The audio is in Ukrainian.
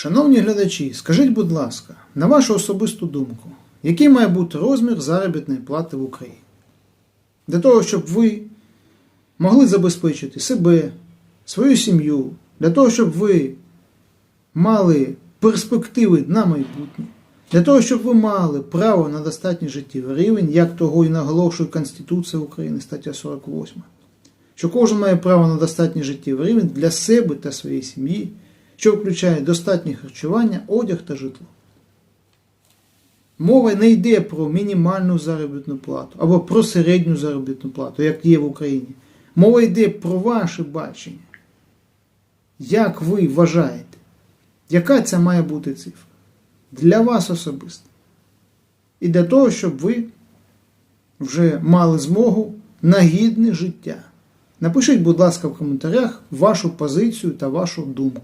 Шановні глядачі, скажіть, будь ласка, на вашу особисту думку, який має бути розмір заробітної плати в Україні? Для того, щоб ви могли забезпечити себе, свою сім'ю, для того, щоб ви мали перспективи на майбутнє, для того, щоб ви мали право на достатній життєвий рівень, як того і наголошує Конституція України, стаття 48, що кожен має право на достатній життєвий рівень для себе та своєї сім'ї, що включає достатнє харчування, одяг та житло. Мова не йде про мінімальну заробітну плату або про середню заробітну плату, як є в Україні. Мова йде про ваше бачення. Як ви вважаєте, яка це має бути цифра? Для вас особисто. І для того, щоб ви вже мали змогу на гідне життя. Напишіть, будь ласка, в коментарях вашу позицію та вашу думку.